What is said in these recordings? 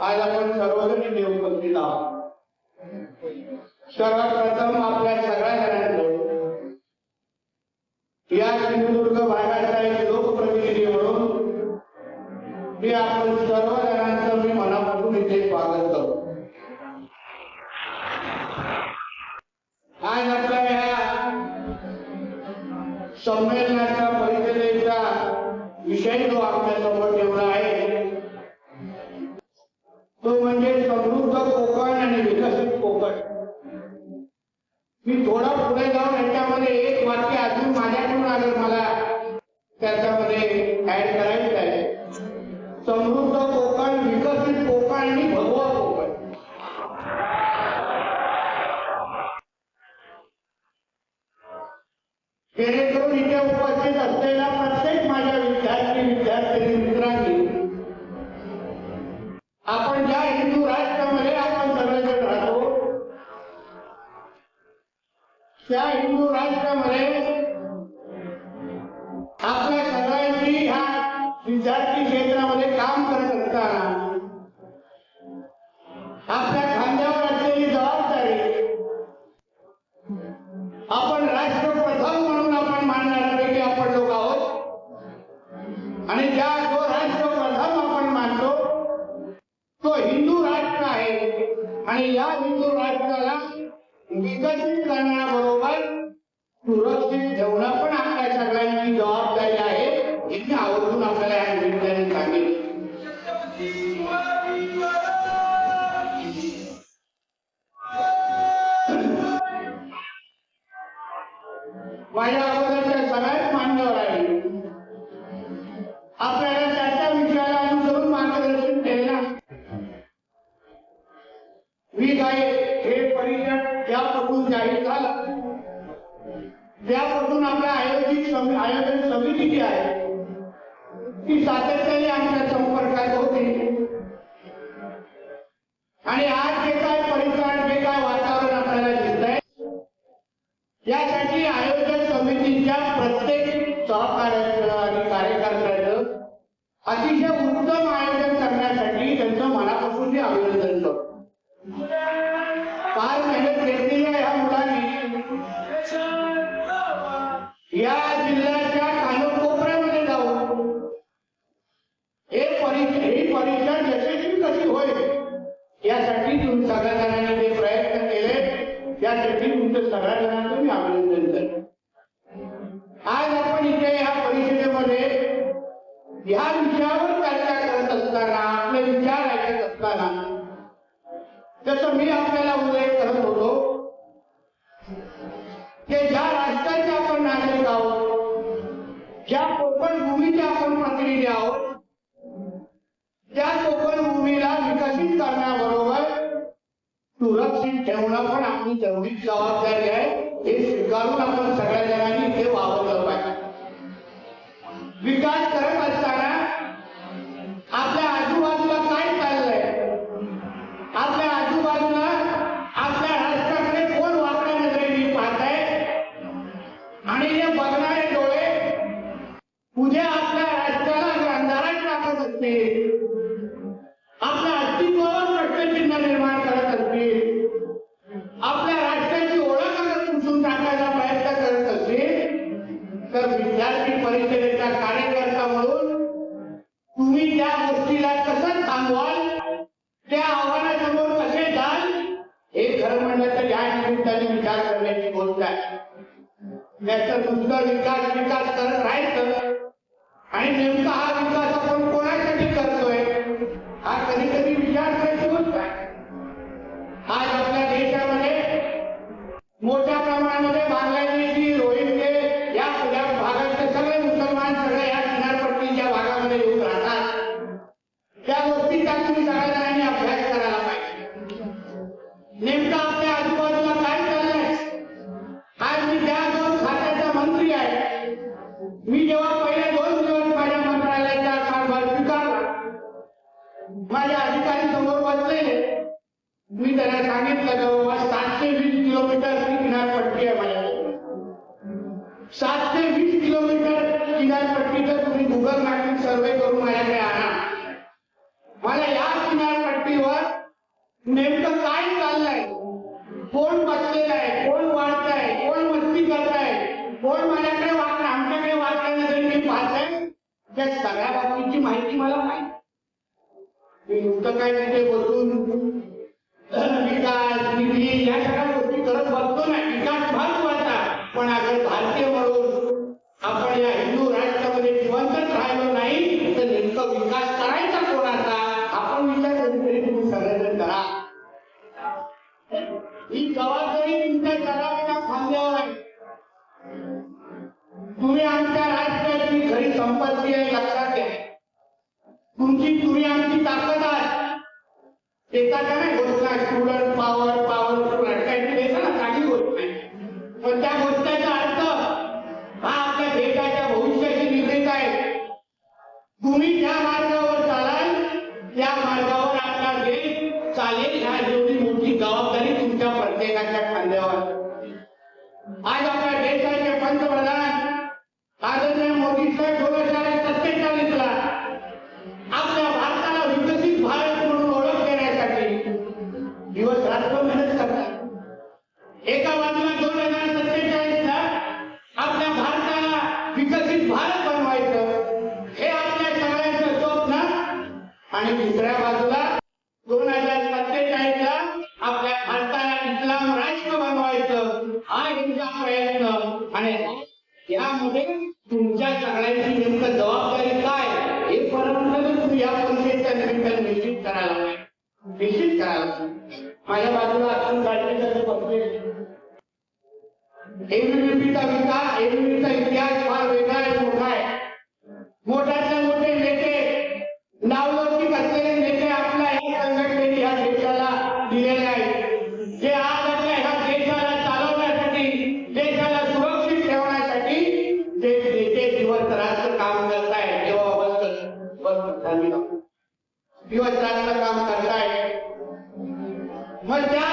आज आपण सर्वजण इथे उपस्थित आहोत. सर्वात आपल्या सगळ्या जणांकडून या सिंधुदुर्ग भागाचा एक लोकप्रतिनिधी म्हणून मी आपण सर्व जणांचं मी मनापासून इथे स्वागत करतो. आज आपल्या या संमेलनाचा परिषदेचा विषय जो आपल्यासमोर ठेवला आहे तो म्हणजे समृद्ध कोकण आणि विकसित कोकण. मी थोडा पुढे जाऊन याच्यामध्ये एक वाक्य अजून माझ्याकडून आलं मला त्याच्यामध्ये ऍड करायचं आहे. समृद्ध कोकण विकसित कोकण आणि भगवा कोकण. जेणेकरून इथे उपस्थित असलेल्या क्षेत्रामध्ये काम करत असताना आपल्या खांद्यावर असलेली जबाबदारी. आपण राष्ट्रप्रथम म्हणून आपण मानणाऱ्यापैकी आपण लोक आहोत. आणि ज्या जो राष्ट्रप्रथम आपण मानतो तो हिंदू राष्ट्र आहे. आणि या हिंदू राष्ट्राला विकसित करण्याबरोबर सुरक्षित ठेवणं मी काय हे परिषद त्यापासून जाहीर झालं त्यापासून आपल्या आयोजित आयोजन समिती जी आहे. ती सातत्याने आमच्या संपर्कात होती. आणि आज जे काय परिसर जे काय वातावरण आपल्याला दिसत आहे यासाठी आयोजन समितीच्या प्रत्येक सहकार्याचं आणि कार्यकर्त्याचं अतिशय उत्तम आयोजन त्यासाठी तुमचं सगळ्या जणांचं मी अभिनंदन करतो आज आपण इथे या परिषदेमध्ये ह्या विषयावर चर्चा करत असताना आपले विचार ऐकत असताना जसं मी आपल्याला उल्लेख करत होतो की ज्या राष्ट्राचे आपण नागरिक आहोत ज्या कोकण भूमीचे आपण प्रतिनिधी आहोत त्या कोकण भूमीला विकसित करण्याबरोबर सुरक्षित ठेवणं पण आपली तेवढीच जबाबदारी आहे. हे स्वीकारून आपण सगळ्या जणांनी इथे वापरलं पाहिजे. विकास करत असताना आपल्या आजूबाजूला काय चाललंय? आपल्या आजूबाजूला आपल्या राष्ट्राकडे कोण वाकड्या नजरेने पाहत आहे आणि हे बघणारे डोळे उद्या आपल्या राष्ट्राला अंधारात टाकत असते काय गोष्ट नुसतं विकास विकास करत राहायचं. आणि नेमका हा विकास आपण कोणासाठी करतोय? हा कधी कधी विचार करायची गोष्ट आहे आज आपल्या देशामध्ये मोठ्या प्रमाणामध्ये बांगलादेशी सात ते वीस किलोमीटर किनारपट्टीचं तुम्ही गुगल मॅपिंग सर्वे करून माझ्याकडे आणा मला या किनारपट्टीवर नेमकं काय चाललंय? कोण बसलेलं आहे? कोण वाढतंय? कोण मस्ती करताय? कोण माझ्याकडे वागणं आमच्याकडे वागताना तरी मी पाहतंय. त्या सगळ्या बाबतीची माहिती मला माहिती. मी नुसतं काय तिथे बसून विकास निधी या सगळ्या गोष्टी करत बसतो ना. विकास महत्त्वाचा पण अगर भारतीय म्हणून आपण या हिंदू राष्ट्रामध्ये जिवंतच राहिलो नाही तर नेमकं विकास करायचा कोणाचा? आपण विचार कधीतरी तुम्ही सगळेजण करा. ही जबाबदारी तुमच्या सगळ्यांच्या खांद्यावर आहे. तुम्ही आमच्या राष्ट्राची खरी संपत्ती आहे लक्षात घ्या. तुमची तुम्ही आमची ताकद आहात. एकाचा नाही गोष्ट स्टुडंट पॉवर प्रत्येकाच्या खांद्यावर. आज आपल्या देशाचे पंतप्रधान आदरणीय मोदी साहेब दोन हजार सत्तेचाळीस आपल्या भारताला विकसित भारत म्हणून ओळख देण्यासाठी दिवस रात्र मेहनत करतात. एका बाजूला दोन हजार सत्तेचाळीसला आपल्या भारताला विकसित भारत बनवायचं हे आपल्या सगळ्यांचं स्वप्न. आणि दुसऱ्या बाजूला एबीव्हीपीचा विकास एबीव्हीपीचा इतिहास फार वेगळा आहे मोठा आहे. मोठ्यातले मोठे नेते नावलौकिक असलेले नेते आपल्या या संघटनेने या देशाला दिलेले आहेत. जे आज आपल्या ह्या देशाला चालवण्यासाठी देशाला सुरक्षित ठेवण्यासाठी जे नेते दिवस रात्र काम करतायत तेव्हा बंद बस झाली. दिवस रात्र काम करतायत. मग त्या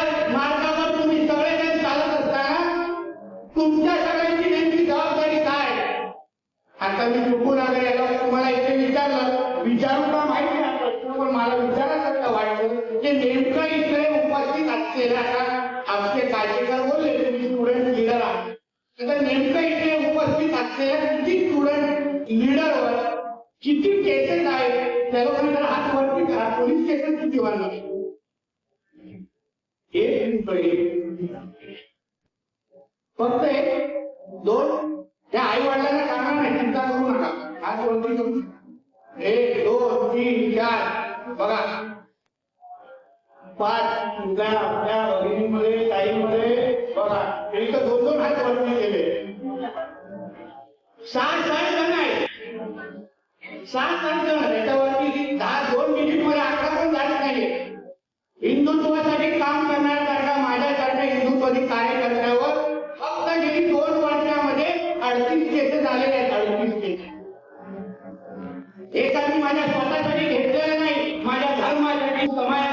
किती केसेस आहेत त्या लोकांनी जर हात वरती करा. पोलीस केसेस किती बनवले एक फक्त एक दोन. त्या आई वडिलांना सांगणार नाही चिंता करू नका. हात वरती करू एक दोन तीन चार. बघा. पाच तुझ्या आपल्या भगिनीमध्ये ताईमध्ये बघा. तरी तर दोन दोन हात वरती केले. सात सात आठ याच्यावरती दहा दोन मिनिटमध्ये अकरा पण झाले नाहीये हिंदुत्वासाठी काम करण्यासारखा माझ्यासारख्या हिंदुत्वादी कार्यकर्त्यावर फक्त गेली दोन वर्षामध्ये अडतीस केसेस झालेले आहेत अडतीस केसेस हे काही माझ्या स्वतःसाठी घेतलेलं नाही माझ्या धर्मासाठी समाज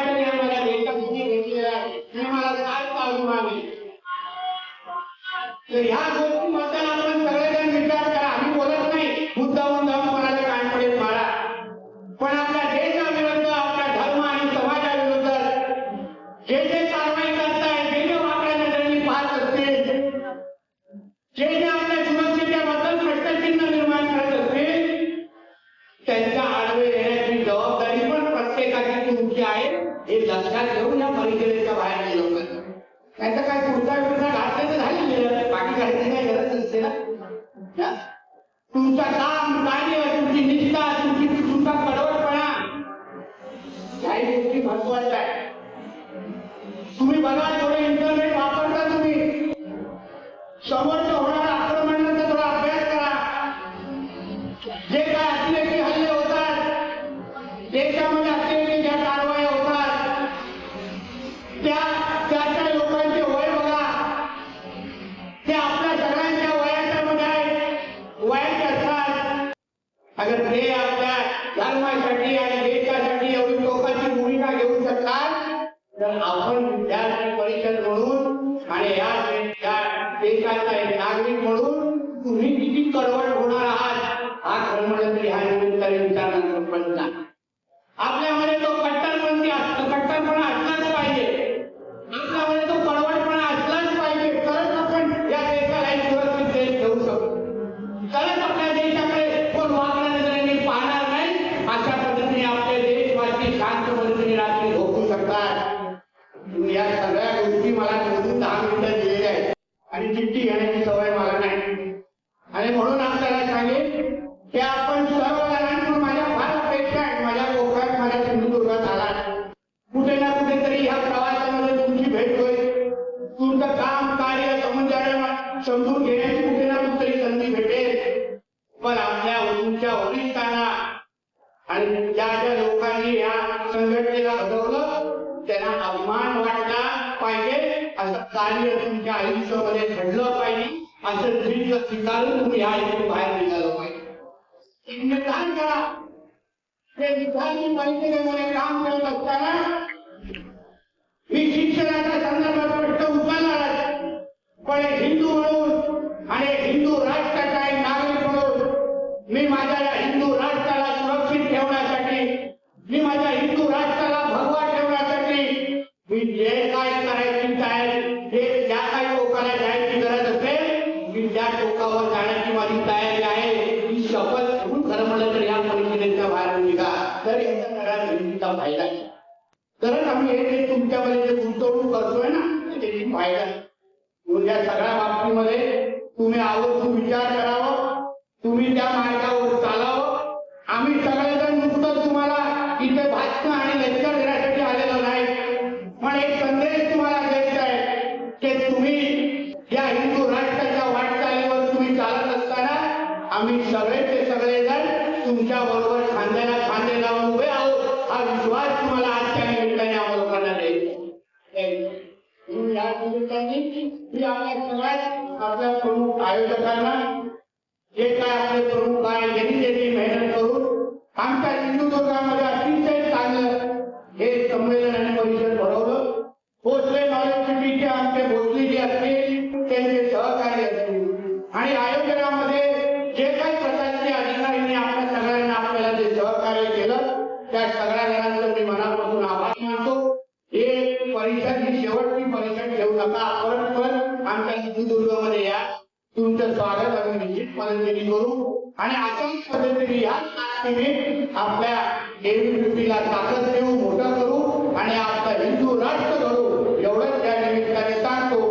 जे जे आपल्या सुरक्षेच्याबद्दल प्रश्नचिन्ह निर्माण करत असतील त्यांच्या आडवे येण्याची जबाबदारी पण प्रत्येकाची तुमची आहे. हे लक्षात घेऊन या परिषदेच्या बाहेर गेलो पाहिजे त्यांचं काय पुढचा पुढचा घातले तर झाले बाकी घालायची काही गरज नसते ना. हा? तुमचं काम कार्य तुमची निष्ठा तुमची तुमचा कडवटपणा. काही गोष्टी महत्त्वाच्या आहेत. अगर ते आपल्या धर्मासाठी आणि देशासाठी एवढी लोकांची भूमिका घेऊ शकतात तर आपण विद्यार्थी परिषद म्हणून आणि या देशाचा एक नागरिक म्हणून तुम्ही किती कडवट असं स्वीकारून तुम्ही या इथून बाहेर निघालो पाहिजे. एक करा? ते विधानची परिषदेमध्ये काम करत असताना मी शिक्षणाच्या संदर्भात प्रश्न उचलणार पण हिंदू म्हणून आणि हिंदू राष्ट्राचा एक नागरिक म्हणून मी माझ्या या हिंदू मी आपल्या सगळ्यात आपल्या प्रमुख आयोजकांना जे काय आपले प्रमुख आहे यांनी त्यांनी मेहनत करून आमच्या सिंधुदुर्गामध्ये अतिशय चांगलं हे संमेलन आणि परिषद भरवलं. भोसले नॉलेज सिटीचे आमचे भोसले जे असतील त्यांचे सहकार्य असतील आणि आयोजनामध्ये जे काही प्रशासकीय अधिकाऱ्यांनी आपल्या सगळ्यांना आपल्याला जे सहकार्य केलं त्या सगळ्या करू नका परत पण आमच्या सिंधुदुर्गमध्ये या. तुमचं स्वागत आम्ही निश्चित पद्धतीने करू. आणि अशाच पद्धतीने या ताकदीने आपल्या देवीला ताकद देऊ मोठं करू आणि आपला हिंदू राष्ट्र करू एवढंच त्या निमित्ताने सांगतो.